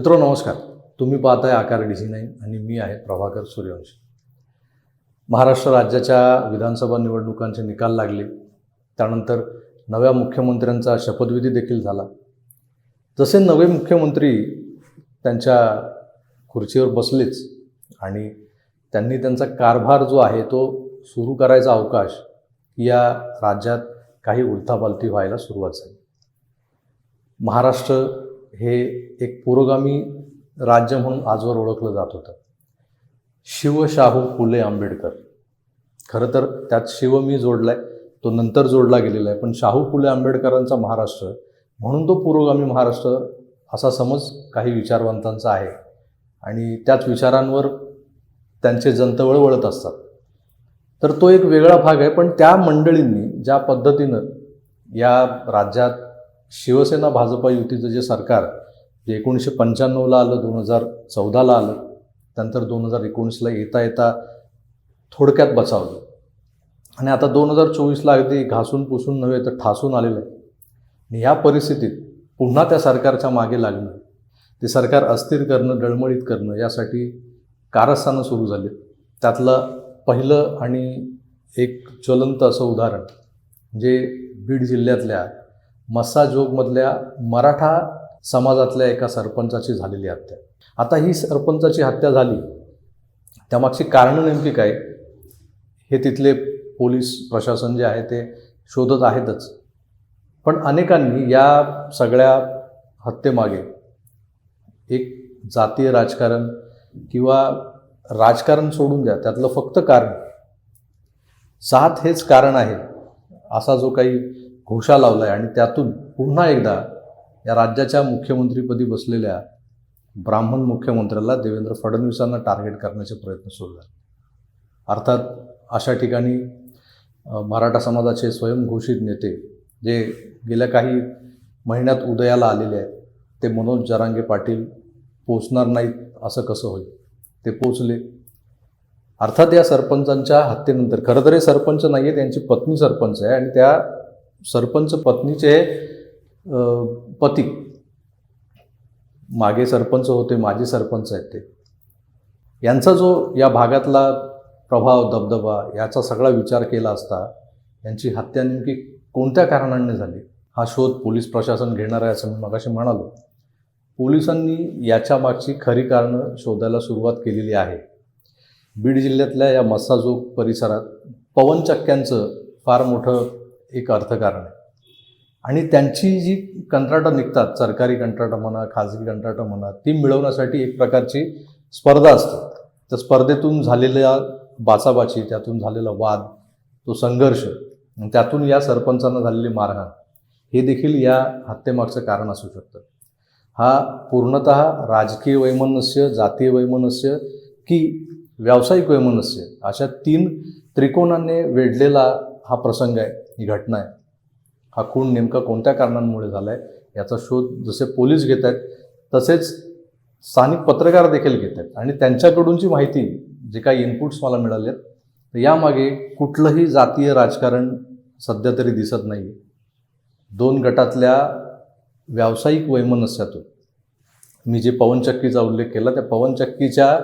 मित्रो नमस्कार. तुम्ही पाहताय आकार डी सी नाईन आणि मी आहे प्रभाकर सूर्यवंशी. महाराष्ट्र राज्याच्या विधानसभा निवडणुकांचे निकाल लागले. त्यानंतर नव्या मुख्यमंत्र्यांचा शपथविधी देखील झाला. जसे नवे मुख्यमंत्री त्यांच्या खुर्चीवर बसलेच आणि त्यांनी त्यांचा कारभार जो आहे तो सुरू करायचा अवकाश या राज्यात काही उलथापालथी व्हायला सुरुवात झाली. महाराष्ट्र हे एक पुरोगामी राज्य म्हणून आजवर ओळखलं जात होतं. शिवशाहू फुले आंबेडकर. खरं तर त्यात शिव मी जोडला आहे तो नंतर जोडला गेलेला आहे. पण शाहू फुले आंबेडकरांचा महाराष्ट्र म्हणून तो पुरोगामी महाराष्ट्र असा समज काही विचारवंतांचा आहे. आणि त्याच विचारांवर त्यांचे जंतवळ वळत असतात. तर तो एक वेगळा भाग आहे. पण त्या मंडळींनी ज्या पद्धतीनं या राज्यात शिवसेना भाजपा युतीचं जे सरकार जे एकोणीसशे पंच्याण्णवला आलं दोन हजार चौदाला आलं त्यानंतर दोन हजार एकोणीसला येता येता थोडक्यात बचावलं. आणि आता दोन हजार चोवीसला अगदी घासून पुसून नव्हे तर ठासून आलेलं आहे. आणि या परिस्थितीत पुन्हा त्या सरकारच्या मागे लागणं ते सरकार अस्थिर करणं डळमळीत करणं यासाठी कारस्थानं सुरू झाली त्यातलं पहिलं आणि एक ज्वलंत असं उदाहरण जे बीड जिल्ह्यातल्या मस्साजोगमधल्या मराठा समाजातल्या एका सरपंचाची झालेली हत्या. आता ही सरपंचाची हत्या झाली त्यामागची कारणं नेमकी काय? हे तिथले पोलीस प्रशासन जे आहे ते शोधत आहेतच. पण अनेकांनी या सगळ्या हत्येमागे एक जातीय राजकारण किंवा राजकारण सोडून द्या त्यातलं फक्त कारण. जात हेच कारण आहे असा जो काही घोषा लावला आहे आणि त्यातून पुन्हा एकदा या राज्याच्या मुख्यमंत्रीपदी बसलेल्या ब्राह्मण मुख्यमंत्र्याला देवेंद्र फडणवीसांना टार्गेट करण्याचे प्रयत्न सुरू झाले. अर्थात अशा ठिकाणी मराठा समाजाचे स्वयंघोषित नेते जे गेल्या काही महिन्यात उदयाला आलेले आहेत ते मनोज जरांगे पाटील पोचणार नाहीत असं कसं होईल? ते पोचले. अर्थात या सरपंचांच्या हत्येनंतर खरं तर हे सरपंच नाही आहे त्यांची पत्नी सरपंच आहे आणि त्या सरपंच पत्नीचे पती. मागे सरपंच होते माजी सरपंच आहेत ते. यांचा जो या भागातला प्रभाव दबदबा याचा सगळा विचार केला असता यांची हत्या नेमकी कोणत्या कारणांनी झाली? हा शोध पोलीस प्रशासन घेणार आहे असं मी मगाशी म्हणालो. पोलिसांनी याच्या मागची खरी कारणं शोधायला सुरुवात केलेली आहे. बीड जिल्ह्यातल्या या मस्साजोग परिसरात पवनचक्क्यांचं फार मोठं एक अर्थकारण आहे. आणि त्यांची जी कंत्राटं निघतात सरकारी कंत्राटं म्हणा खाजगी कंत्राटं म्हणा ती मिळवण्यासाठी एक प्रकारची स्पर्धा असते. त्या स्पर्धेतून झालेल्या बाचाबाची त्यातून झालेला वाद तो संघर्ष त्यातून या सरपंचांना झालेली मारहाण हे देखील या हत्येमागचं कारण असू शकतं. हा पूर्णत राजकीय वैमनस्य जातीय वैमनस्य की व्यावसायिक वैमनस्य अशा तीन त्रिकोणाने वेढलेला हा प्रसंग आहे. ही घटना आहे. हा खून नेमका कोणत्या कारणांमुळे झाला आहे याचा शोध जसे पोलीस घेत आहेत तसेच स्थानिक पत्रकार देखील घेत आहेत. आणि त्यांच्याकडूनची माहिती जे काही इनपुट्स मला मिळाले आहेत तर यामागे कुठलंही जातीय राजकारण सध्या तरी दिसत नाही दोन गटातल्या व्यावसायिक वैमनस्यातून मी जे पवनचक्कीचा उल्लेख केला त्या पवनचक्कीच्या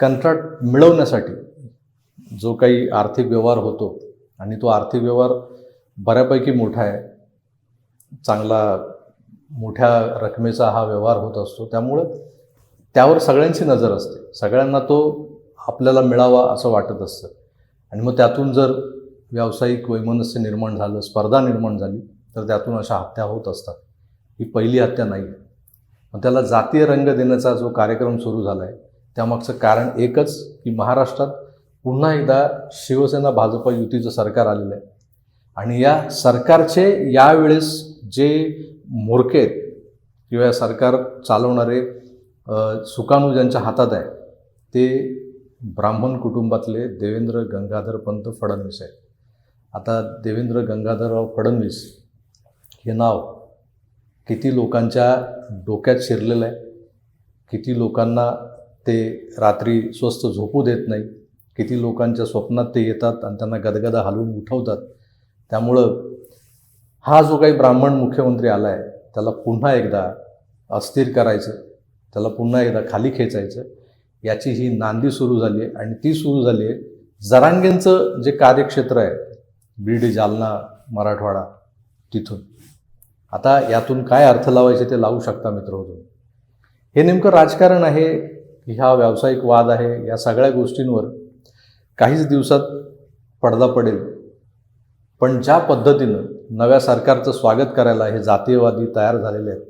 कंत्राट मिळवण्यासाठी जो काही आर्थिक व्यवहार होतो आणि तो आर्थिक व्यवहार बऱ्यापैकी मोठा आहे. चांगला मोठ्या रकमेचा हा व्यवहार होत असतो. त्यामुळं त्यावर सगळ्यांची नजर असते. सगळ्यांना तो आपल्याला मिळावा असं वाटत असतं. आणि मग त्यातून जर व्यावसायिक वैमनस्य निर्माण झालं स्पर्धा निर्माण झाली तर त्यातून अशा हत्या होत असतात. ही पहिली हत्या नाही. आहे मग त्याला जातीय रंग देण्याचा जो कार्यक्रम सुरू झाला आहे त्यामागचं कारण एकच की महाराष्ट्रात पुन्हा एकदा शिवसेना भाजप युतीचं सरकार आलेलं आहे. आणि या सरकारचे यावेळेस जे मोरके आहेत किंवा सरकार चालवणारे सुकाणू ज्यांच्या हातात आहे ते ब्राह्मण कुटुंबातले देवेंद्र गंगाधर पंत फडणवीस आहेत. आता देवेंद्र गंगाधरराव फडणवीस हे नाव किती लोकांच्या डोक्यात शिरलेलं आहे किती लोकांना ते रात्री स्वस्त झोपू देत नाही किती लोकांच्या स्वप्नात ते येतात आणि त्यांना गदगदा हलवून उठवतात. त्यामुळं हा जो काही ब्राह्मण मुख्यमंत्री आला आहे त्याला पुन्हा एकदा अस्थिर करायचं त्याला पुन्हा एकदा खाली खेचायचं याची ही नांदी सुरू झाली आहे. आणि ती सुरू झाली आहे. जरांगेंचं जे कार्यक्षेत्र आहे बीड जालना मराठवाडा तिथून. आता यातून काय अर्थ लावायचे ते लावू शकता मित्र होतो हे नेमकं राजकारण आहे की हा व्यावसायिक वाद आहे या सगळ्या गोष्टींवर काहीच दिवसात पडदा पडेल. पण ज्या पद्धतीनं नव्या सरकारचं स्वागत करायला हे जातीयवादी तयार झालेले आहेत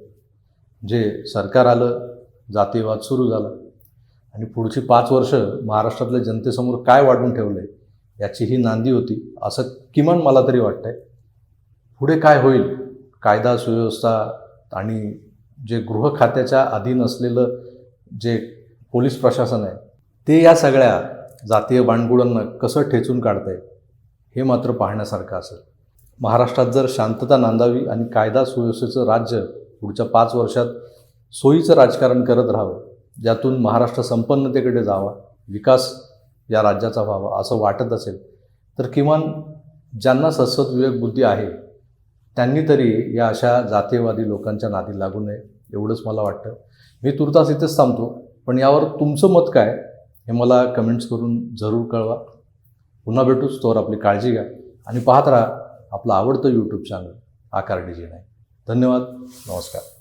जे सरकार आलं जातीयवाद सुरू झाला आणि पुढची पाच वर्ष महाराष्ट्रातल्या जनतेसमोर काय वाढून ठेवलं आहे याची ही नांदी होती असं किमान मला तरी वाटतंय. पुढे काय होईल? कायदा सुव्यवस्था आणि जे गृह खात्याच्या अधीन असलेलं जे पोलीस प्रशासन आहे ते या सगळ्या जातीय बाणगुडांना कसं ठेचून काढतंय हे मात्र पाहण्यासारखं असेल. महाराष्ट्रात जर शांतता नांदावी आणि कायदा सुव्यवस्थेचं राज्य पुढच्या पाच वर्षात सोयीचं राजकारण करत राहावं ज्यातून महाराष्ट्र संपन्नतेकडे जावा विकास या राज्याचा व्हावा असं वाटत असेल तर किमान ज्यांना सस्वत विवेकबुद्धी आहे त्यांनी तरी या अशा जातीयवादी लोकांच्या नादी लागू नये एवढंच मला वाटतं. मी तुर्तास इथेच थांबतो पण यावर तुमचं मत काय? हे मला कमेंट्स करून जरूर कळवा. पुन्हा भेटूच तोवर आपली काळजी घ्या. आणि पाहत राहा आपलं आवडतं यूट्यूब चॅनल आकार डी नाही धन्यवाद नमस्कार.